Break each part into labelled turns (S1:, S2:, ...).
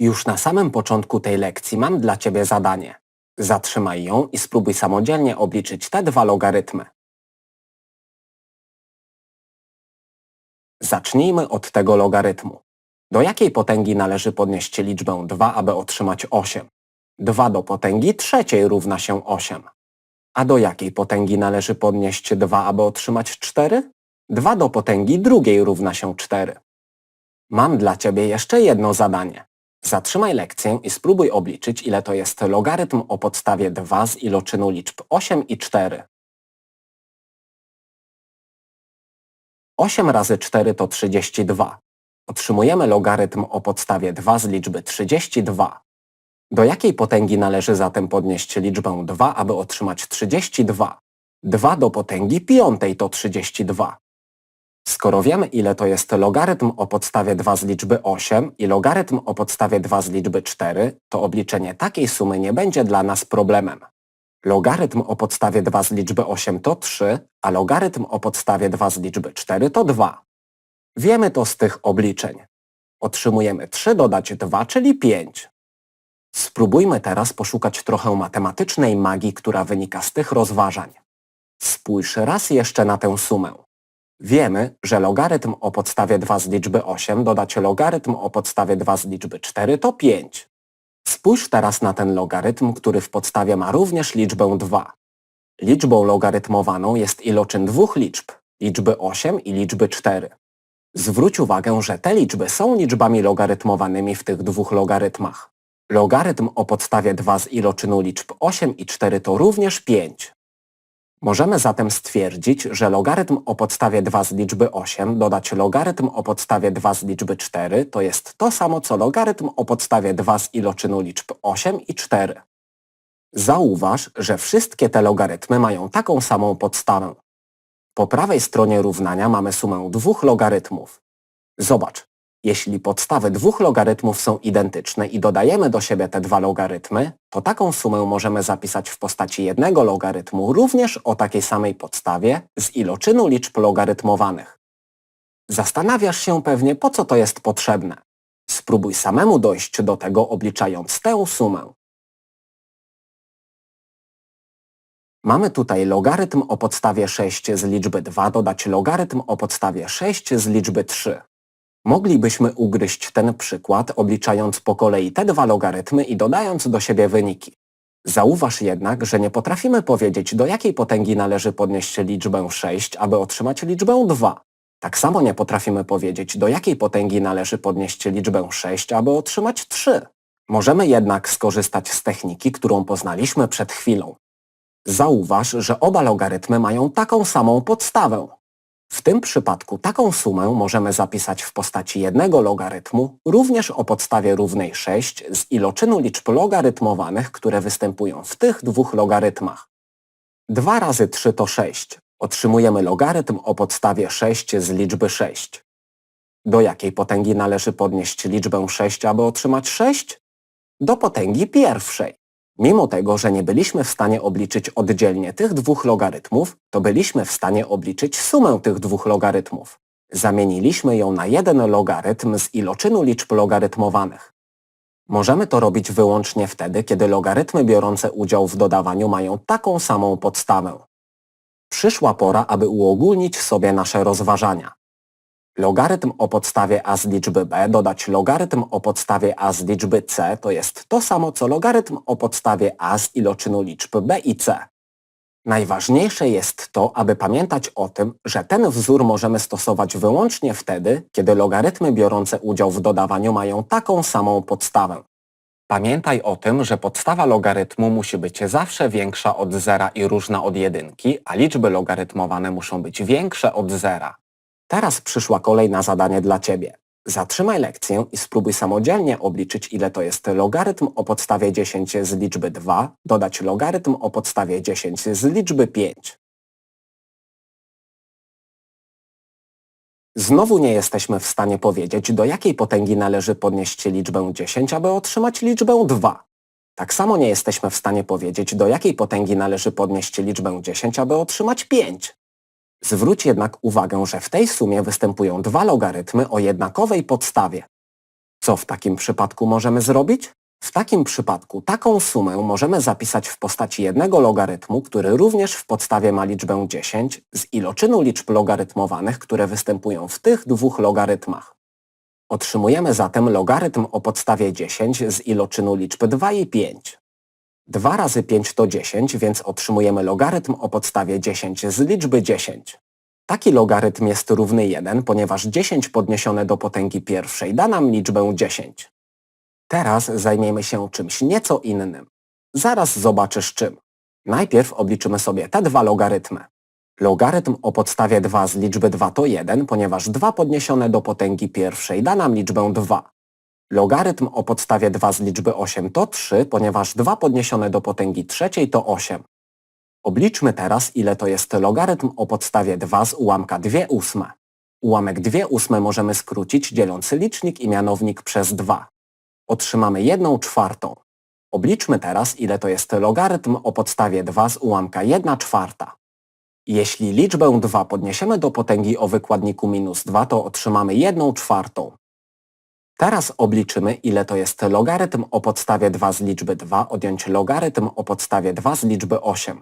S1: Już na samym początku tej lekcji mam dla Ciebie zadanie. Zatrzymaj ją i spróbuj samodzielnie obliczyć te dwa logarytmy. Zacznijmy od tego logarytmu. Do jakiej potęgi należy podnieść liczbę 2, aby otrzymać 8? 2 do potęgi trzeciej równa się 8. A do jakiej potęgi należy podnieść 2, aby otrzymać 4? 2 do potęgi drugiej równa się 4. Mam dla Ciebie jeszcze jedno zadanie. Zatrzymaj lekcję i spróbuj obliczyć, ile to jest logarytm o podstawie 2 z iloczynu liczb 8 i 4. 8 razy 4 to 32. Otrzymujemy logarytm o podstawie 2 z liczby 32. Do jakiej potęgi należy zatem podnieść liczbę 2, aby otrzymać 32? 2 do potęgi piątej to 32. Skoro wiemy, ile to jest logarytm o podstawie 2 z liczby 8 i logarytm o podstawie 2 z liczby 4, to obliczenie takiej sumy nie będzie dla nas problemem. Logarytm o podstawie 2 z liczby 8 to 3, a logarytm o podstawie 2 z liczby 4 to 2. Wiemy to z tych obliczeń. Otrzymujemy 3 dodać 2, czyli 5. Spróbujmy teraz poszukać trochę matematycznej magii, która wynika z tych rozważań. Spójrz raz jeszcze na tę sumę. Wiemy, że logarytm o podstawie 2 z liczby 8 dodać logarytm o podstawie 2 z liczby 4 to 5. Spójrz teraz na ten logarytm, który w podstawie ma również liczbę 2. Liczbą logarytmowaną jest iloczyn dwóch liczb, liczby 8 i liczby 4. Zwróć uwagę, że te liczby są liczbami logarytmowanymi w tych dwóch logarytmach. Logarytm o podstawie 2 z iloczynu liczb 8 i 4 to również 5. Możemy zatem stwierdzić, że logarytm o podstawie 2 z liczby 8 dodać logarytm o podstawie 2 z liczby 4 to jest to samo co logarytm o podstawie 2 z iloczynu liczb 8 i 4. Zauważ, że wszystkie te logarytmy mają taką samą podstawę. Po prawej stronie równania mamy sumę dwóch logarytmów. Zobacz, jeśli podstawy dwóch logarytmów są identyczne i dodajemy do siebie te dwa logarytmy, to taką sumę możemy zapisać w postaci jednego logarytmu również o takiej samej podstawie z iloczynu liczb logarytmowanych. Zastanawiasz się pewnie, po co to jest potrzebne. Spróbuj samemu dojść do tego, obliczając tę sumę. Mamy tutaj logarytm o podstawie 6 z liczby 2 dodać logarytm o podstawie 6 z liczby 3. Moglibyśmy ugryźć ten przykład, obliczając po kolei te dwa logarytmy i dodając do siebie wyniki. Zauważ jednak, że nie potrafimy powiedzieć, do jakiej potęgi należy podnieść liczbę 6, aby otrzymać liczbę 2. Tak samo nie potrafimy powiedzieć, do jakiej potęgi należy podnieść liczbę 6, aby otrzymać 3. Możemy jednak skorzystać z techniki, którą poznaliśmy przed chwilą. Zauważ, że oba logarytmy mają taką samą podstawę. W tym przypadku taką sumę możemy zapisać w postaci jednego logarytmu, również o podstawie równej 6 z iloczynu liczb logarytmowanych, które występują w tych dwóch logarytmach. 2 razy 3 to 6. Otrzymujemy logarytm o podstawie 6 z liczby 6. Do jakiej potęgi należy podnieść liczbę 6, aby otrzymać 6? Do potęgi pierwszej. Mimo tego, że nie byliśmy w stanie obliczyć oddzielnie tych dwóch logarytmów, to byliśmy w stanie obliczyć sumę tych dwóch logarytmów. Zamieniliśmy ją na jeden logarytm z iloczynu liczb logarytmowanych. Możemy to robić wyłącznie wtedy, kiedy logarytmy biorące udział w dodawaniu mają taką samą podstawę. Przyszła pora, aby uogólnić sobie nasze rozważania. Logarytm o podstawie a z liczby b dodać logarytm o podstawie a z liczby c to jest to samo co logarytm o podstawie a z iloczynu liczb b i c. Najważniejsze jest to, aby pamiętać o tym, że ten wzór możemy stosować wyłącznie wtedy, kiedy logarytmy biorące udział w dodawaniu mają taką samą podstawę. Pamiętaj o tym, że podstawa logarytmu musi być zawsze większa od zera i różna od jedynki, a liczby logarytmowane muszą być większe od zera. Teraz przyszła kolej na zadanie dla Ciebie. Zatrzymaj lekcję i spróbuj samodzielnie obliczyć, ile to jest logarytm o podstawie 10 z liczby 2 dodać logarytm o podstawie 10 z liczby 5. Znowu nie jesteśmy w stanie powiedzieć, do jakiej potęgi należy podnieść liczbę 10, aby otrzymać liczbę 2. Tak samo nie jesteśmy w stanie powiedzieć, do jakiej potęgi należy podnieść liczbę 10, aby otrzymać 5. Zwróć jednak uwagę, że w tej sumie występują dwa logarytmy o jednakowej podstawie. Co w takim przypadku możemy zrobić? W takim przypadku taką sumę możemy zapisać w postaci jednego logarytmu, który również w podstawie ma liczbę 10 z iloczynu liczb logarytmowanych, które występują w tych dwóch logarytmach. Otrzymujemy zatem logarytm o podstawie 10 z iloczynu liczb 2 i 5. 2 razy 5 to 10, więc otrzymujemy logarytm o podstawie 10 z liczby 10. Taki logarytm jest równy 1, ponieważ 10 podniesione do potęgi pierwszej da nam liczbę 10. Teraz zajmiemy się czymś nieco innym. Zaraz zobaczysz czym. Najpierw obliczymy sobie te dwa logarytmy. Logarytm o podstawie 2 z liczby 2 to 1, ponieważ 2 podniesione do potęgi pierwszej da nam liczbę 2. Logarytm o podstawie 2 z liczby 8 to 3, ponieważ 2 podniesione do potęgi trzeciej to 8. Obliczmy teraz, ile to jest logarytm o podstawie 2 z ułamka 2 ósme. Ułamek 2 ósme możemy skrócić dzieląc licznik i mianownik przez 2. Otrzymamy 1 czwartą. Obliczmy teraz, ile to jest logarytm o podstawie 2 z ułamka 1 czwarta. Jeśli liczbę 2 podniesiemy do potęgi o wykładniku minus 2, to otrzymamy 1 czwartą. Teraz obliczymy, ile to jest logarytm o podstawie 2 z liczby 2 odjąć logarytm o podstawie 2 z liczby 8.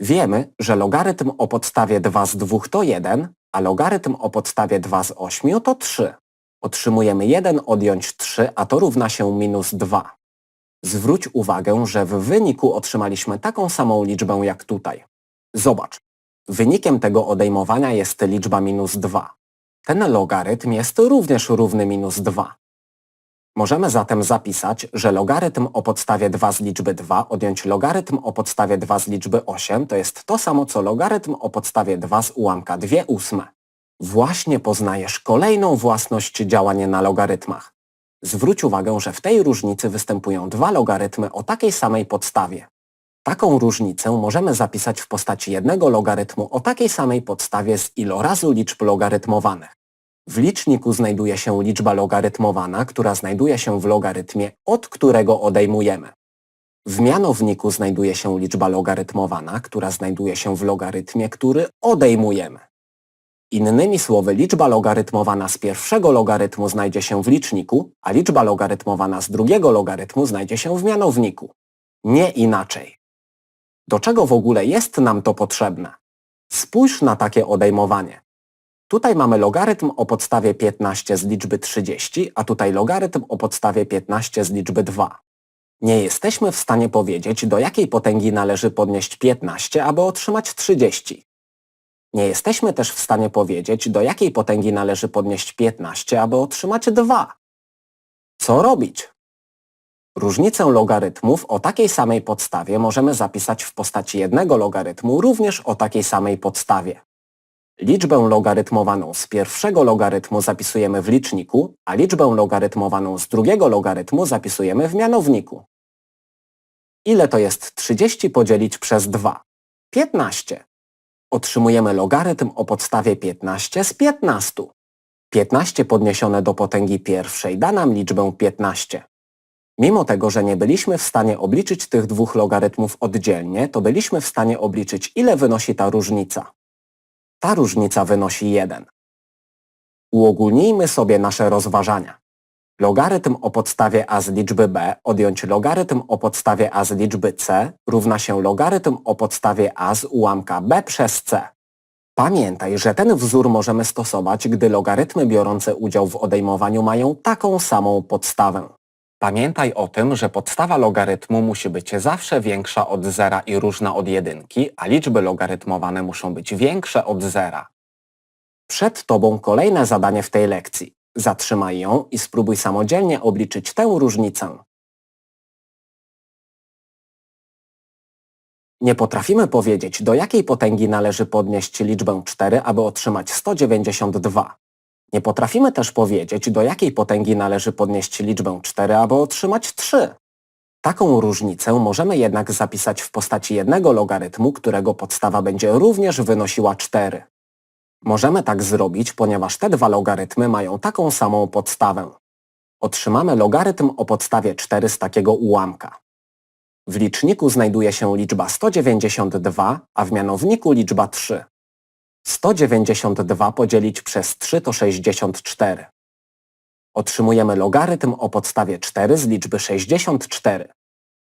S1: Wiemy, że logarytm o podstawie 2 z 2 to 1, a logarytm o podstawie 2 z 8 to 3. Otrzymujemy 1 odjąć 3, a to równa się minus 2. Zwróć uwagę, że w wyniku otrzymaliśmy taką samą liczbę jak tutaj. Zobacz, wynikiem tego odejmowania jest liczba minus 2. Ten logarytm jest również równy minus 2. Możemy zatem zapisać, że logarytm o podstawie 2 z liczby 2 odjąć logarytm o podstawie 2 z liczby 8 to jest to samo co logarytm o podstawie 2 z ułamka 2 ósme. Właśnie poznajesz kolejną własność działania na logarytmach. Zwróć uwagę, że w tej różnicy występują dwa logarytmy o takiej samej podstawie. Taką różnicę możemy zapisać w postaci jednego logarytmu o takiej samej podstawie z ilorazu liczb logarytmowanych. W liczniku znajduje się liczba logarytmowana, która znajduje się w logarytmie, od którego odejmujemy. W mianowniku znajduje się liczba logarytmowana, która znajduje się w logarytmie, który odejmujemy. Innymi słowy, liczba logarytmowana z pierwszego logarytmu znajdzie się w liczniku, a liczba logarytmowana z drugiego logarytmu znajdzie się w mianowniku. Nie inaczej. Do czego w ogóle jest nam to potrzebne? Spójrz na takie odejmowanie. Tutaj mamy logarytm o podstawie 15 z liczby 30, a tutaj logarytm o podstawie 15 z liczby 2. Nie jesteśmy w stanie powiedzieć, do jakiej potęgi należy podnieść 15, aby otrzymać 30. Nie jesteśmy też w stanie powiedzieć, do jakiej potęgi należy podnieść 15, aby otrzymać 2. Co robić? Różnicę logarytmów o takiej samej podstawie możemy zapisać w postaci jednego logarytmu również o takiej samej podstawie. Liczbę logarytmowaną z pierwszego logarytmu zapisujemy w liczniku, a liczbę logarytmowaną z drugiego logarytmu zapisujemy w mianowniku. Ile to jest 30 podzielić przez 2? 15. Otrzymujemy logarytm o podstawie 15 z 15. 15 podniesione do potęgi pierwszej da nam liczbę 15. Mimo tego, że nie byliśmy w stanie obliczyć tych dwóch logarytmów oddzielnie, to byliśmy w stanie obliczyć, ile wynosi ta różnica. Ta różnica wynosi 1. Uogólnijmy sobie nasze rozważania. Logarytm o podstawie a z liczby b odjąć logarytm o podstawie a z liczby c równa się logarytm o podstawie a z ułamka b przez c. Pamiętaj, że ten wzór możemy stosować, gdy logarytmy biorące udział w odejmowaniu mają taką samą podstawę. Pamiętaj o tym, że podstawa logarytmu musi być zawsze większa od zera i różna od jedynki, a liczby logarytmowane muszą być większe od zera. Przed Tobą kolejne zadanie w tej lekcji. Zatrzymaj ją i spróbuj samodzielnie obliczyć tę różnicę. Nie potrafimy powiedzieć, do jakiej potęgi należy podnieść liczbę 4, aby otrzymać 192. Nie potrafimy też powiedzieć, do jakiej potęgi należy podnieść liczbę 4, aby otrzymać 3. Taką różnicę możemy jednak zapisać w postaci jednego logarytmu, którego podstawa będzie również wynosiła 4. Możemy tak zrobić, ponieważ te dwa logarytmy mają taką samą podstawę. Otrzymamy logarytm o podstawie 4 z takiego ułamka. W liczniku znajduje się liczba 192, a w mianowniku liczba 3. 192 podzielić przez 3 to 64. Otrzymujemy logarytm o podstawie 4 z liczby 64.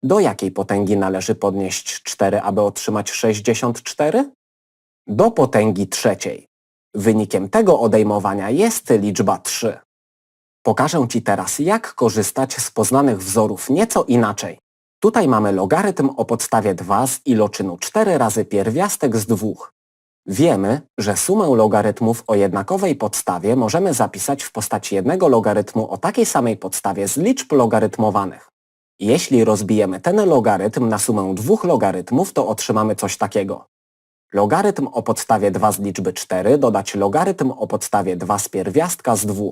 S1: Do jakiej potęgi należy podnieść 4, aby otrzymać 64? Do potęgi trzeciej. Wynikiem tego odejmowania jest liczba 3. Pokażę Ci teraz, jak korzystać z poznanych wzorów nieco inaczej. Tutaj mamy logarytm o podstawie 2 z iloczynu 4 razy pierwiastek z 2. Wiemy, że sumę logarytmów o jednakowej podstawie możemy zapisać w postaci jednego logarytmu o takiej samej podstawie z liczb logarytmowanych. Jeśli rozbijemy ten logarytm na sumę dwóch logarytmów, to otrzymamy coś takiego. Logarytm o podstawie 2 z liczby 4 dodać logarytm o podstawie 2 z pierwiastka z 2.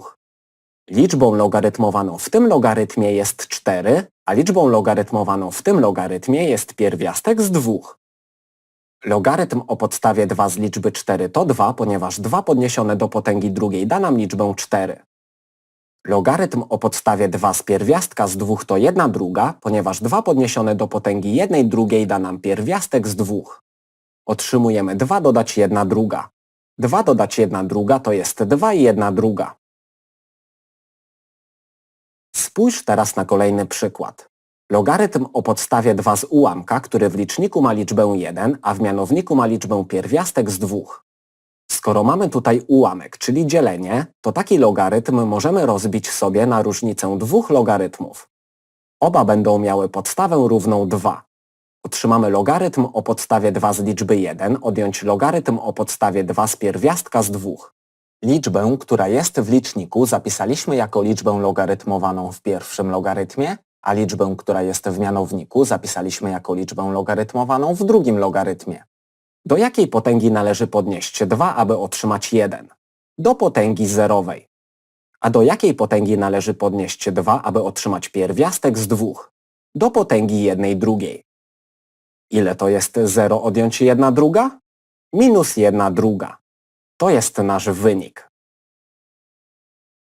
S1: Liczbą logarytmowaną w tym logarytmie jest 4, a liczbą logarytmowaną w tym logarytmie jest pierwiastek z 2. Logarytm o podstawie 2 z liczby 4 to 2, ponieważ 2 podniesione do potęgi drugiej da nam liczbę 4. Logarytm o podstawie 2 z pierwiastka z 2 to 1 druga, ponieważ 2 podniesione do potęgi 1 drugiej da nam pierwiastek z 2. Otrzymujemy 2 dodać 1 druga. 2 dodać 1 druga to jest 2 i 1 druga. Spójrz teraz na kolejny przykład. Logarytm o podstawie 2 z ułamka, który w liczniku ma liczbę 1, a w mianowniku ma liczbę pierwiastek z 2. Skoro mamy tutaj ułamek, czyli dzielenie, to taki logarytm możemy rozbić sobie na różnicę dwóch logarytmów. Oba będą miały podstawę równą 2. Otrzymamy logarytm o podstawie 2 z liczby 1 odjąć logarytm o podstawie 2 z pierwiastka z 2. Liczbę, która jest w liczniku zapisaliśmy jako liczbę logarytmowaną w pierwszym logarytmie, a liczbę, która jest w mianowniku zapisaliśmy jako liczbę logarytmowaną w drugim logarytmie. Do jakiej potęgi należy podnieść 2, aby otrzymać 1? Do potęgi zerowej. A do jakiej potęgi należy podnieść 2, aby otrzymać pierwiastek z 2? Do potęgi 1 drugiej. Ile to jest 0 odjąć 1 druga? Minus 1 druga. To jest nasz wynik.